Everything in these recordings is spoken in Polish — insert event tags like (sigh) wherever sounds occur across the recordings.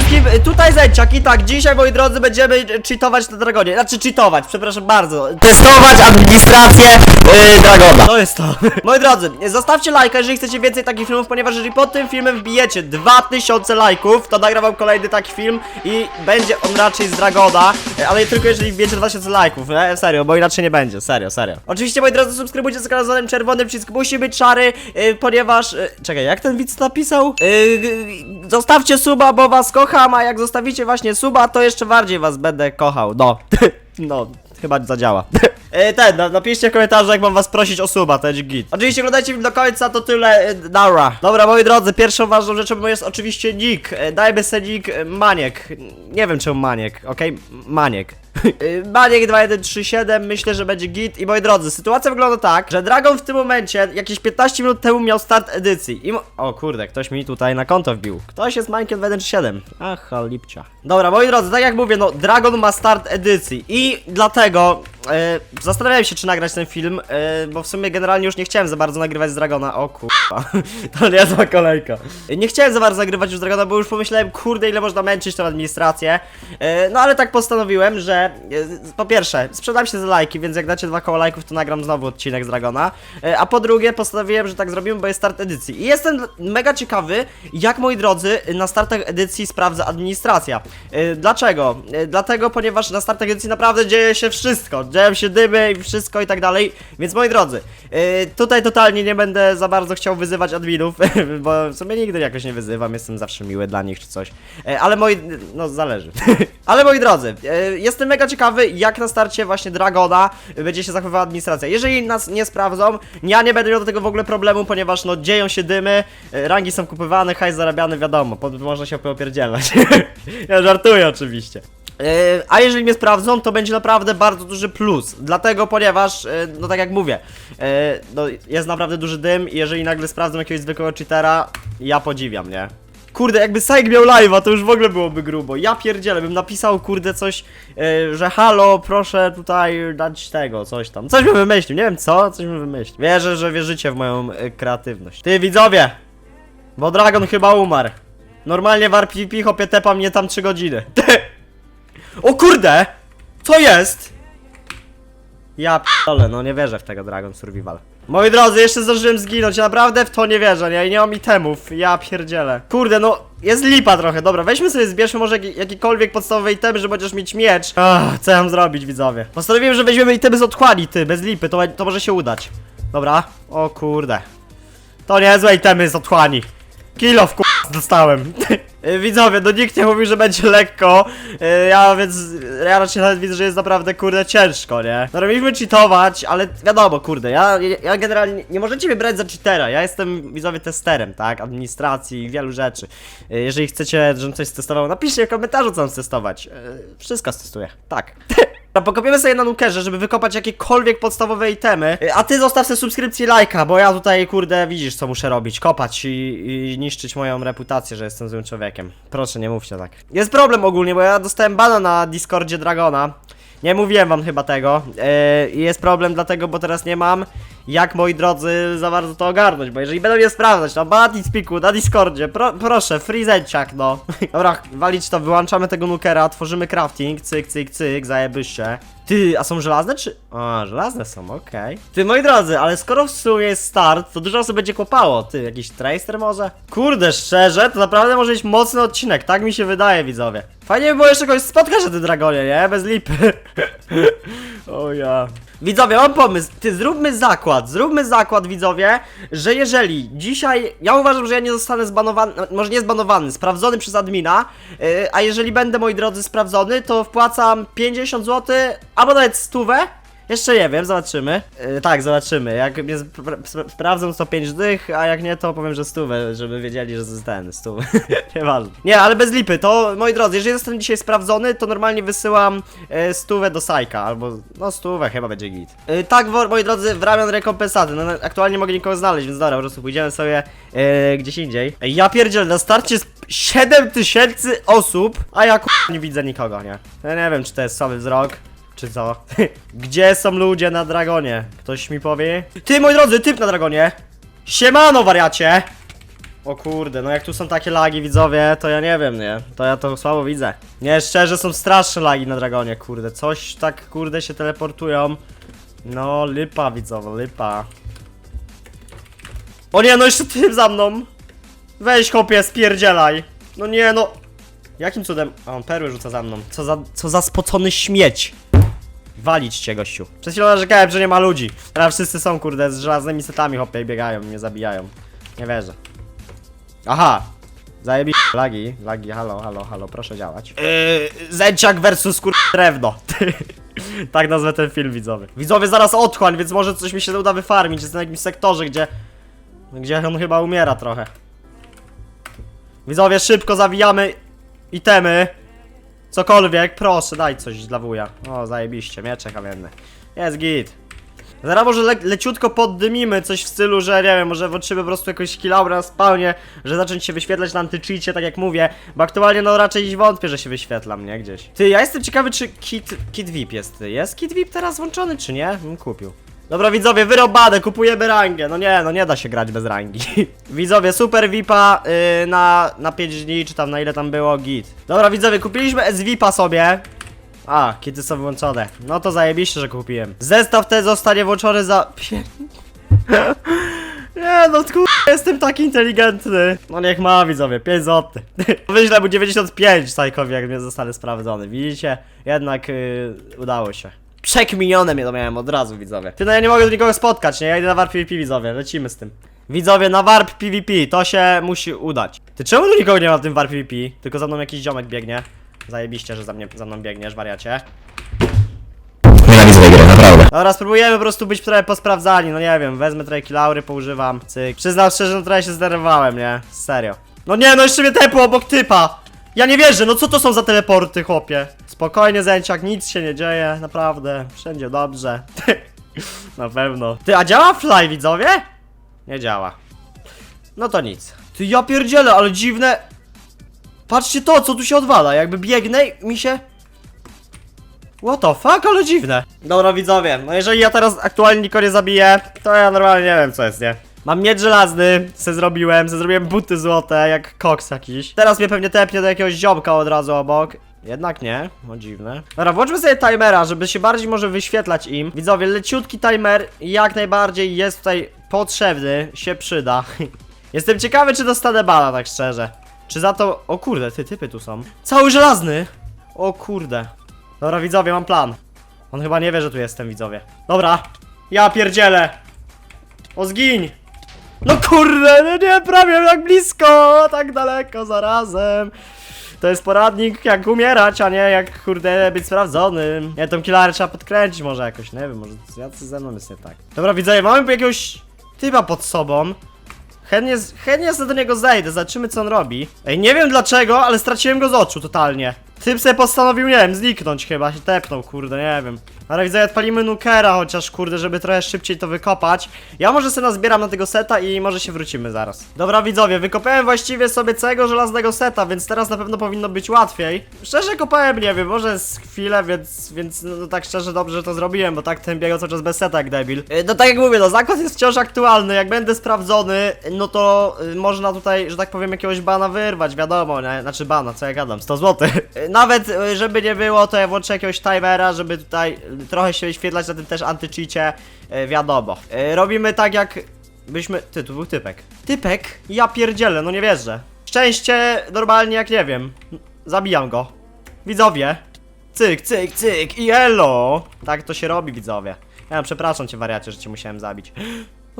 wszystkim, y, tutaj Zęciak i tak, dzisiaj moi drodzy będziemy cheatować na Dragonie, znaczy cheatować, przepraszam bardzo, testować administrację yy, Dragona. To jest to. (laughs) moi drodzy, zostawcie lajka, jeżeli chcecie więcej takich filmów, ponieważ jeżeli pod tym filmem wbijecie 2000 lajków, to nagram wam kolejny taki film i będzie on raczej z Dragona, y, ale tylko jeżeli wbijecie 2000 lajków, nie? Serio, bo inaczej nie będzie, serio, serio. Oczywiście moi drodzy, subskrybujcie z dzwonem czerwonym, przycisk musi być szary, yy, ponieważ, yy, czekaj, jak ten widz napisał? Yy, zostawcie suba, bo was kocham, a jak zostawicie właśnie suba, to jeszcze bardziej was będę kochał, no. (laughs) no, chyba zadziała. (laughs) E, ten, na- napiszcie w komentarzu, jak mam was prosić o suba, to jest git. Oczywiście oglądajcie film do końca, to tyle, e, Dara. Dobra, moi drodzy, pierwszą ważną rzeczą jest oczywiście nick. E, Dajmy sobie nick e, Maniek. Nie wiem czemu Maniek, okej? Maniek. E, Maniek 2137, myślę, że będzie git. I moi drodzy, sytuacja wygląda tak, że Dragon w tym momencie, jakieś 15 minut temu miał start edycji. I o kurde, ktoś mi tutaj na konto wbił. Ktoś jest Manikiem 2137. Ach, lipcia. Dobra, moi drodzy, tak jak mówię, no, Dragon ma start edycji. I dlatego e, zastanawiałem się, czy nagrać ten film, e, bo w sumie generalnie już nie chciałem za bardzo nagrywać z Dragona. O kurwa, (laughs) to niezła kolejka. Nie chciałem za bardzo nagrywać już z Dragona, bo już pomyślałem, kurde, ile można męczyć tą administrację. E, no ale tak postanowiłem, że e, po pierwsze, sprzedam się za lajki, więc jak dacie dwa koła lajków, to nagram znowu odcinek z Dragona. E, a po drugie, postanowiłem, że tak zrobimy, bo jest start edycji. I jestem mega ciekawy, jak moi drodzy, na startach edycji sprawdza administracja. E, dlaczego? E, dlatego, ponieważ na startach edycji naprawdę dzieje się wszystko. Dzieją się dymy i wszystko i tak dalej. Więc moi drodzy, e, tutaj totalnie nie będę za bardzo chciał wyzywać adminów, (laughs) bo w sumie nigdy jakoś nie wyzywam, jestem zawsze miły dla nich czy coś. E, ale moi, no zależy. (laughs) ale moi drodzy, e, jestem mega ciekawy, jak na starcie właśnie Dragona będzie się zachowywała administracja. Jeżeli nas nie sprawdzą, ja nie będę miał do tego w ogóle problemu, ponieważ no dzieją się dymy, rangi są kupywane, hajs zarabiany, wiadomo, można się opierdzielać. (laughs) ja żartuję oczywiście. E, A jeżeli mnie sprawdzą, to będzie naprawdę bardzo duży plus. Dlatego, ponieważ, e, no tak jak mówię, e, no jest naprawdę duży dym i jeżeli nagle sprawdzą jakiegoś zwykłego cheatera, ja podziwiam, nie? Kurde, jakby Saik miał live'a, to już w ogóle byłoby grubo. Ja pierdzielę, bym napisał, kurde, coś, że halo, proszę tutaj dać tego, coś tam. Coś bym wymyślił, nie wiem co, coś bym wymyślił. Wierzę, że wierzycie w moją kreatywność. Ty, widzowie! Bo Dragon chyba umarł. Normalnie w RPP hopie tepa mnie tam 3 godziny. (laughs) O kurde! Co jest? Ja p***ole, no nie wierzę w tego Dragon Survival. Moi drodzy, jeszcze zdążyłem zginąć, naprawdę w to nie wierzę, nie? I nie mam itemów, ja pierdzielę. Kurde, no, jest lipa trochę, dobra, weźmy sobie, zbierzmy może jaki- jakikolwiek podstawowe itemy, że będziesz mieć miecz. Ach, co ja mam zrobić, widzowie? Postanowiłem, że weźmiemy itemy z otchłani, ty, bez lipy, to, to może się udać. Dobra, o kurde. To niezłe itemy z otchłani. Kilo w dostałem. (laughs) Y, Widzowie, no nikt nie mówił, że będzie lekko, y, ja więc, ja raczej nawet widzę, że jest naprawdę, kurde, ciężko, nie? No robiliśmy cheatować, ale wiadomo, kurde, ja, ja generalnie, nie możecie mnie brać za cheatera, ja jestem, widzowie, testerem, tak, administracji i wielu rzeczy. Y, Jeżeli chcecie, żebym coś testował, napiszcie w komentarzu, co mam testować. Wszystko stestuję, tak. (laughs) Dobra, Pokopiemy sobie na nukerze, żeby wykopać jakiekolwiek podstawowe itemy. A ty zostaw sobie subskrypcję lajka, bo ja tutaj, kurde, widzisz co muszę robić. Kopać i, i niszczyć moją reputację, że jestem złym człowiekiem. Proszę, nie mówcie tak. Jest problem ogólnie, bo ja dostałem bana na Discordzie Dragona. Nie mówiłem wam chyba tego. Yy, jest problem dlatego, bo teraz nie mam jak, moi drodzy, za bardzo to ogarnąć, bo jeżeli będą mnie sprawdzać na Batispeaku, na Discordzie, pro, proszę, freezeciak, no. (laughs) Dobra, walić to, wyłączamy tego nukera, tworzymy crafting, cyk, cyk, cyk, zajebyście. Ty, a są żelazne czy... A, żelazne są, okej. Ty, moi drodzy, ale skoro w sumie jest start, to dużo osób będzie kłapało. Ty, jakiś tracer może? Kurde, szczerze, to naprawdę może być mocny odcinek, tak mi się wydaje, widzowie. Fajnie by było jeszcze kogoś spotkać na tym dragonie, nie? Bez lipy. (laughs) o ja. Widzowie, mam pomysł. Ty, zróbmy zakład, zróbmy zakład, widzowie, że jeżeli dzisiaj, ja uważam, że ja nie zostanę zbanowany, no, może nie zbanowany, sprawdzony przez admina, yy, a jeżeli będę, moi drodzy, sprawdzony, to wpłacam 50 zł, albo nawet stówę, jeszcze nie wiem, zobaczymy. Yy, tak, zobaczymy. Jak mnie spra spra- sprawdzą, to 5 dych, a jak nie, to powiem, że stówę, żeby wiedzieli, że ten, stówę. (laughs) Nieważne. Nie, ale bez lipy, to moi drodzy, jeżeli zostanę dzisiaj sprawdzony, to normalnie wysyłam e, stówę do Sajka, albo no stówę chyba będzie git. E, tak, moi drodzy, w ramion rekompensaty. No, no, aktualnie mogę nikogo znaleźć, więc dobra, po prostu pójdziemy sobie e, gdzieś indziej. Ej, Ja pierdzielę, na starcie jest 7 tysięcy osób, a ja k***a, nie widzę nikogo, nie? Ja nie wiem, czy to jest słaby wzrok. Czy co? (laughs) Gdzie są ludzie na dragonie? Ktoś mi powie? Ty, moi drodzy, typ na dragonie! Siemano, wariacie! O kurde, no jak tu są takie lagi widzowie, to ja nie wiem, nie? To ja to słabo widzę. Nie, szczerze są straszne lagi na Dragonie, kurde. Coś tak, kurde, się teleportują. No, lipa widzowie, lipa. O nie, no jeszcze ty za mną. Weź chłopie, spierdzielaj. No nie, no. Jakim cudem? A on perły rzuca za mną. Co za, co za spocony śmieć. Walić cię, gościu. Przed chwilą narzekałem, że nie ma ludzi. Teraz wszyscy są, kurde, z żelaznymi setami, hopie, i biegają, i mnie zabijają. Nie wierzę. Aha! Zajebi... Lagi, lagi, halo, halo, halo, proszę działać. Yy, Zęciak versus kur... drewno. (laughs) tak nazwę ten film, widzowie. Widzowie zaraz otchłań, więc może coś mi się uda wyfarmić. Jest na jakimś sektorze, gdzie... Gdzie on chyba umiera trochę. Widzowie, szybko zawijamy itemy. Cokolwiek, proszę, daj coś dla wuja. O, zajebiście, mieczek kamienny. Jest git. Zaraz może le leciutko poddymimy coś w stylu, że nie wiem, może włączymy po prostu jakąś kilaurę na spawnie, że zacząć się wyświetlać na antycheacie, tak jak mówię, bo aktualnie no raczej wątpię, że się wyświetlam, nie, gdzieś. Ty, ja jestem ciekawy, czy kit, kit VIP jest, jest kit VIP teraz włączony, czy nie? Bym kupił. Dobra widzowie, wyrobane, kupujemy rangę, no nie, no nie da się grać bez rangi. (laughs) widzowie, super VIPa yy, na, na 5 dni, czy tam na ile tam było, git. Dobra widzowie, kupiliśmy S-VIPa sobie, a, kiedy są włączone. No to zajebiście, że kupiłem. Zestaw ten zostanie włączony za... (laughs) Nie no, kur... jestem taki inteligentny. No niech ma, widzowie, 5 zł. Wyślę mu 95 Sajkowi, jak mnie zostanie sprawdzony. Widzicie? Jednak yy, udało się. Przekminione mnie to miałem od razu, widzowie. Ty, no ja nie mogę do nikogo spotkać, nie? Ja idę na warp PvP, widzowie, lecimy z tym. Widzowie, na warp PvP, to się musi udać. Ty, czemu tu nikogo nie ma w tym warp PvP? Tylko za mną jakiś ziomek biegnie. Zajebiście, że za, mnie, za mną biegniesz, wariacie. Nienawidzę tej gry, naprawdę. Dobra, spróbujemy po prostu być trochę posprawdzani, no nie wiem, wezmę trochę kilaury, poużywam, cyk. Przyznam szczerze, no trochę się zdenerwowałem, nie? Serio. No nie, no jeszcze mnie tepło obok typa! Ja nie wierzę, no co to są za teleporty, chłopie? Spokojnie, Zęciak, nic się nie dzieje, naprawdę, wszędzie dobrze. (laughs) Na pewno. Ty, a działa fly, widzowie? Nie działa. No to nic. Ty, ja pierdzielę, ale dziwne... Patrzcie to, co tu się odwala, jakby biegnę mi się... What the fuck, ale dziwne. Dobra widzowie, no jeżeli ja teraz aktualnie nikogo nie zabiję, to ja normalnie nie wiem co jest, nie? Mam miecz żelazny, se zrobiłem, se zrobiłem buty złote, jak koks jakiś. Teraz mnie pewnie tepnie do jakiegoś ziomka od razu obok. Jednak nie, no dziwne. Dobra, włączmy sobie timera, żeby się bardziej może wyświetlać im. Widzowie, leciutki timer jak najbardziej jest tutaj potrzebny, się przyda. (laughs) Jestem ciekawy, czy dostanę bana, tak szczerze. Czy za to... O kurde, ty typy tu są. Cały żelazny! O kurde. Dobra, widzowie, mam plan. On chyba nie wie, że tu jestem, widzowie. Dobra, ja pierdzielę. O, zgiń! No kurde, no nie, prawie tak blisko, tak daleko zarazem. To jest poradnik, jak umierać, a nie jak, kurde, być sprawdzonym. Nie, tą killarę trzeba podkręcić może jakoś, nie wiem, może jacy ze mną jest nie tak. Dobra, widzowie, mamy jakiegoś typa pod sobą. Chętnie, chętnie sobie do niego zejdę, zobaczymy co on robi. Ej, nie wiem dlaczego, ale straciłem go z oczu totalnie. Typ sobie postanowił, nie wiem, zniknąć chyba, się tepnął, kurde, nie wiem. Ale widzę, odpalimy nukera chociaż, kurde, żeby trochę szybciej to wykopać. Ja może sobie nazbieram na tego seta i może się wrócimy zaraz. Dobra, widzowie, wykopałem właściwie sobie całego żelaznego seta, więc teraz na pewno powinno być łatwiej. Szczerze kopałem, nie wiem, może z chwilę, więc, więc no, tak szczerze dobrze że to zrobiłem, bo tak ten biegał cały czas bez seta jak debil. Yy, No tak jak mówię, no zakład jest wciąż aktualny, jak będę sprawdzony, no to y, można tutaj, że tak powiem, jakiegoś bana wyrwać, wiadomo, nie? Znaczy bana, co ja gadam, 100 zł. Nawet, y, żeby nie było, to ja włączę jakiegoś timera, żeby tutaj trochę się wyświetlać na tym też antycheacie, y, wiadomo. Y, Robimy tak jak byśmy... Ty, tu był typek. Typek? Ja pierdzielę, no nie wierzę. Szczęście normalnie jak nie wiem. Zabijam go. Widzowie. Cyk, cyk, cyk i! Tak to się robi, widzowie. Ja przepraszam cię, wariacie, że cię musiałem zabić.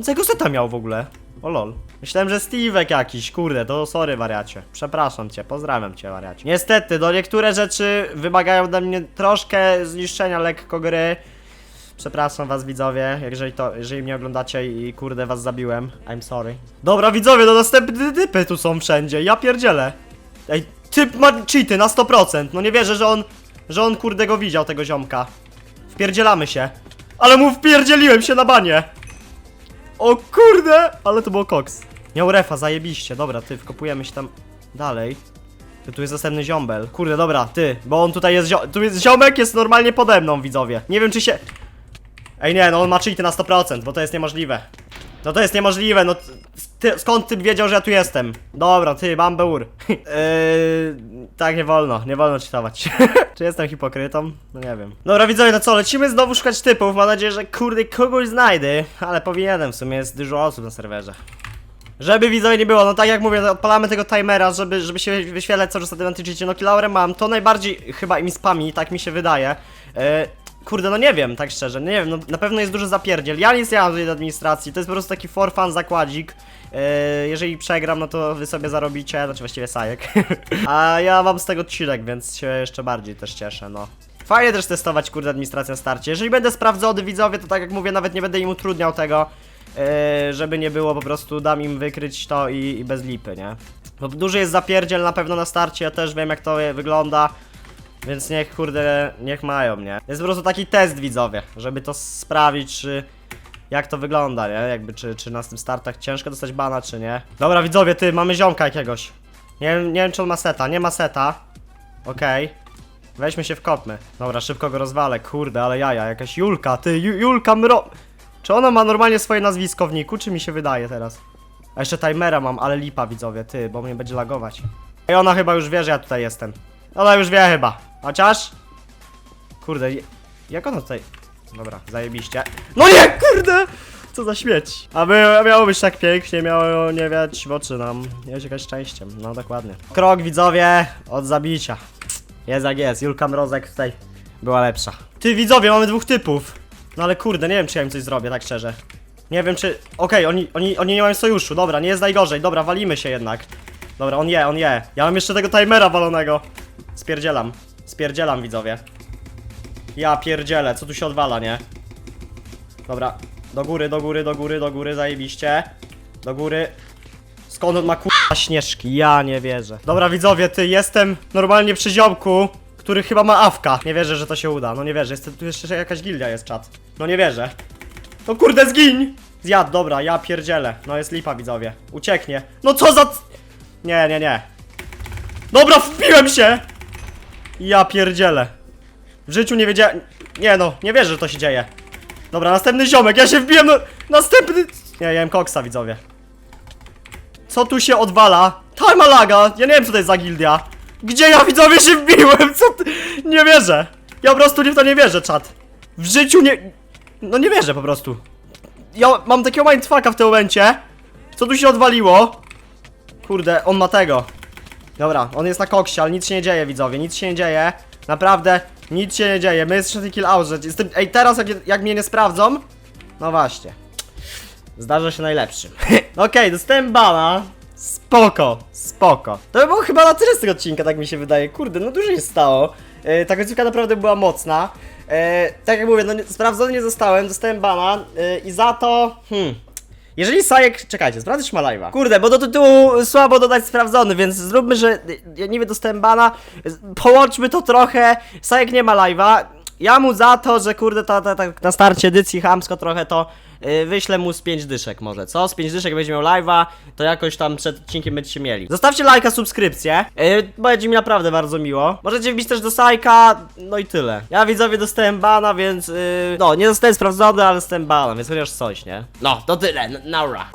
On całego seta miał w ogóle. O lol. Myślałem, że Steve'ek jakiś, kurde, to sorry, wariacie. Przepraszam cię, pozdrawiam cię, wariacie. Niestety, no niektóre rzeczy wymagają ode mnie troszkę zniszczenia lekko gry. Przepraszam was widzowie, jeżeli to, jeżeli mnie oglądacie i kurde was zabiłem. I'm sorry. Dobra widzowie, no następne typy tu są wszędzie, ja pierdzielę. Ej, typ ma cheaty na 100%, no nie wierzę, że on, że on kurde go widział, tego ziomka. Wpierdzielamy się. Ale mu wpierdzieliłem się na banie. O kurde, ale to było koks. Miał refa, zajebiście, dobra, ty, wkopujemy się tam dalej. Ty, tu jest następny ziombel. Kurde, dobra, ty, bo on tutaj jest zio tu jest ziomek, jest normalnie pode mną, widzowie. Nie wiem, czy się... Ej, nie, no on ma cheaty na 100%, bo to jest niemożliwe. No to jest niemożliwe, no ty, skąd ty wiedział, że ja tu jestem? Dobra, ty, bambeur. (laughs) Yy, tak, nie wolno, nie wolno czytować. (laughs) Czy jestem hipokrytą? No nie wiem. Dobra, widzowie, no co, lecimy znowu szukać typów, mam nadzieję, że kurde kogoś znajdę, ale powinienem, w sumie jest dużo osób na serwerze. Żeby widzowie nie było, no tak jak mówię, no odpalamy tego timera, żeby, żeby się wyświetlać cały czas advantage, no kilaurem mam, to najbardziej chyba im spami, tak mi się wydaje. E, kurde, no nie wiem, tak szczerze, nie wiem, no na pewno jest duży zapierdziel, ja nic nie mam do administracji, to jest po prostu taki for fun zakładzik. E, jeżeli przegram, no to wy sobie zarobicie, znaczy właściwie sajek. (laughs) A ja mam z tego odcinek, więc się jeszcze bardziej też cieszę, no. Fajnie też testować, kurde, administrację na starcie. Jeżeli będę sprawdzony, widzowie, to tak jak mówię, nawet nie będę im utrudniał tego. Yy, żeby nie było po prostu dam im wykryć to i, i bez lipy, nie? Bo duży jest zapierdziel na pewno na starcie, ja też wiem jak to wygląda. Więc niech kurde, niech mają, nie? Jest po prostu taki test widzowie, żeby to sprawdzić, czy jak to wygląda, nie? Jakby czy, czy na tym startach ciężko dostać bana, czy nie. Dobra widzowie, ty, mamy ziomka jakiegoś. Nie, nie wiem czy on ma seta, nie ma seta. Okej. Weźmy się wkopmy. Dobra, szybko go rozwalę, kurde, ale jaja, jakaś Julka, ty, Ju Julka Mro... Czy ona ma normalnie swoje nazwisko w niku, czy mi się wydaje teraz? A jeszcze timera mam, ale lipa widzowie, ty, bo mnie będzie lagować. I ona chyba już wie, że ja tutaj jestem. Ona już wie chyba. Chociaż? Kurde, jak ona tutaj... Dobra, zajebiście. No nie, kurde! Co za śmieć. A by, miało być tak pięknie, miało nie wiać w oczy nam. Jest jakaś szczęściem, no dokładnie. Krok widzowie od zabicia. Jest jak jest, Julka Mrozek tutaj była lepsza. Ty widzowie, mamy dwóch typów. No ale kurde, nie wiem czy ja im coś zrobię, tak szczerze. Nie wiem czy... Okej, oni, oni, oni nie mają sojuszu, dobra, nie jest najgorzej, dobra, walimy się jednak. Dobra, on je, on je. Ja mam jeszcze tego timera walonego. Spierdzielam, spierdzielam widzowie. Ja pierdzielę, co tu się odwala, nie? Dobra, do góry, do góry, do góry, do góry, zajebiście. Do góry. Skąd on ma kurwa śnieżki? Ja nie wierzę. Dobra widzowie, ty, jestem normalnie przy ziomku, który chyba ma awka. Nie wierzę, że to się uda. No nie wierzę, jest, tu jeszcze jakaś gildia jest czat. No nie wierzę. No kurde, zgiń! Zjadł, dobra, ja pierdzielę. No jest lipa widzowie. Ucieknie. No co za... Nie, nie, nie. Dobra, wbiłem się! Ja pierdzielę. W życiu nie wiedziałem... Nie no, nie wierzę, że to się dzieje. Dobra, następny ziomek, ja się wbiłem no... Następny... Nie, ja jem koksa, widzowie. Co tu się odwala? Time laga! Ja nie wiem co to jest za gildia. Gdzie ja widzowie się wbiłem? Co ty? Nie wierzę. Ja po prostu w to nie wierzę, czat. W życiu nie... No nie wierzę po prostu. Ja mam takiego mindfucka w tym momencie. Co tu się odwaliło? Kurde, on ma tego. Dobra, on jest na koksie, ale nic się nie dzieje, widzowie, nic się nie dzieje. Naprawdę, nic się nie dzieje. My jesteśmy kill out, jestem... Ej, teraz jak, jak mnie nie sprawdzą... No właśnie. Zdarza się najlepszym. (laughs) Okej, dostałem bana. Spoko, spoko. To by było chyba na tyle z tego odcinka, tak mi się wydaje. Kurde, no dużo się stało. E, ta końcówka naprawdę była mocna. E, tak jak mówię, no nie- sprawdzony nie zostałem, dostałem bana e, i za to... Hmm. Jeżeli Sajek... Czekajcie, sprawdzę czy ma live'a. Kurde, bo do tytułu słabo dodać sprawdzony, więc zróbmy, że ja niby dostałem bana. Połączmy to trochę. Sajek nie ma live'a. Ja mu za to, że kurde, ta, ta, ta, na starcie edycji chamsko trochę to yy, wyślę mu z 5 dyszek może, co? Z 5 dyszek będzie miał live'a, to jakoś tam przed odcinkiem będziecie mieli. Zostawcie lajka, subskrypcję, yy, będzie mi naprawdę bardzo miło. Możecie wbić też do Sajka, no i tyle. Ja widzowie dostałem bana, więc yy, no, nie zostałem sprawdzony, ale dostałem bana, więc chociaż coś, nie? No, to tyle, naura.